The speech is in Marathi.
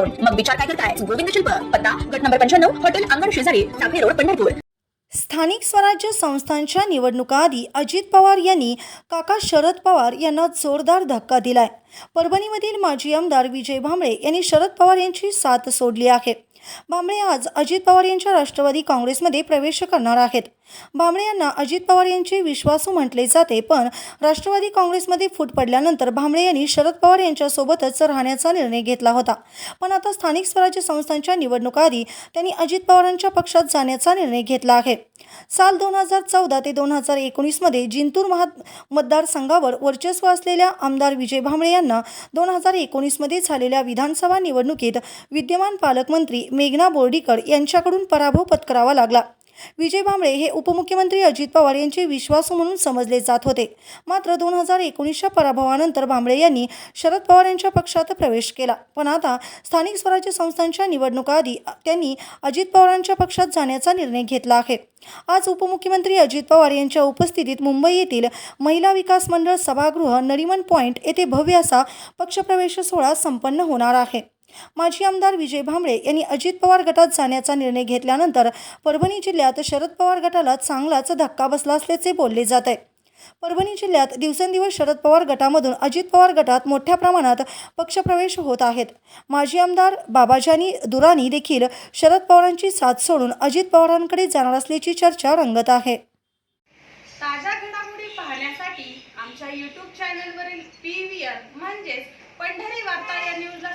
मग विचार काय करताय? गोविंद शिल्प पत्ता गट नंबर पंच्याण्णव हॉटेल अंगण शेजारी टाकळी रोड पंढरपूर. स्थानिक स्वराज्य संस्थांच्या निवडणुकाआधी अजित पवार यांनी काका शरद पवार यांना जोरदार धक्का दिलाय. परभणीमधील माजी आमदार विजय भांबळे यांनी शरद पवार यांची साथ सोडली आहे. भांबळे आज अजित पवार यांच्या राष्ट्रवादी काँग्रेसमध्ये प्रवेश करणार आहेत. भांबळे यांना अजित पवार यांचे विश्वासू म्हटले जाते पण राष्ट्रवादी काँग्रेसमध्ये फूट पडल्यानंतर भांबळे यांनी शरद पवार यांच्यासोबतच राहण्याचा निर्णय घेतला होता. पण आता स्थानिक स्वराज्य संस्थांच्या निवडणुकाआधी त्यांनी अजित पवारांच्या पक्षात जाण्याचा निर्णय घेतला आहे. साल दोन हजार चौदा ते दोन हजार एकोणीसमध्ये जिंतूर महा मतदारसंघावर वर्चस्व असलेल्या आमदार विजय भांबळे यांना दोन हजार एकोणीसमध्ये झालेल्या विधानसभा निवडणुकीत विद्यमान पालकमंत्री मेघना बोर्डीकर यांच्याकडून पराभव पत्करावा लागला. विजय भांबळे हे उपमुख्यमंत्री अजित पवार यांचे विश्वासू म्हणून समजले जात होते. मात्र दोन हजार एकोणीसच्या पराभवानंतर भांबळे यांनी शरद पवार यांच्या पक्षात प्रवेश केला. पण आता स्थानिक स्वराज्य संस्थांच्या निवडणुकाआधी त्यांनी अजित पवारांच्या पक्षात जाण्याचा निर्णय घेतला आहे. आज उपमुख्यमंत्री अजित पवार यांच्या उपस्थितीत मुंबई येथील महिला विकास मंडळ सभागृह नरिमन पॉईंट येथे भव्य असा पक्षप्रवेश सोहळा संपन्न होणार आहे. माजी आमदार विजय भांबळे यांनी अजित पवार गटात जाण्याचा निर्णय घेतल्यानंतर परभणी जिल्ह्यात शरद पवार गटाला चांगलाच धक्का बसला असल्याचे बोलले जात आहे. परभणी जिल्ह्यात दिवसेंदिवस शरद पवार गटामधून अजित पवार गटात मोठ्या प्रमाणात पक्षप्रवेश होत आहेत. माजी आमदार बाबाजानी दुरानी देखील शरद पवारांची साथ सोडून अजित पवारांकडे जाणार असल्याची चर्चा रंगत आहे. ताज्या घडामोडी पाहण्यासाठी आमच्या यूट्यूब चॅनलवरील पी व्ही आर म्हणजेच पंढरी वार्ता या न्यूजला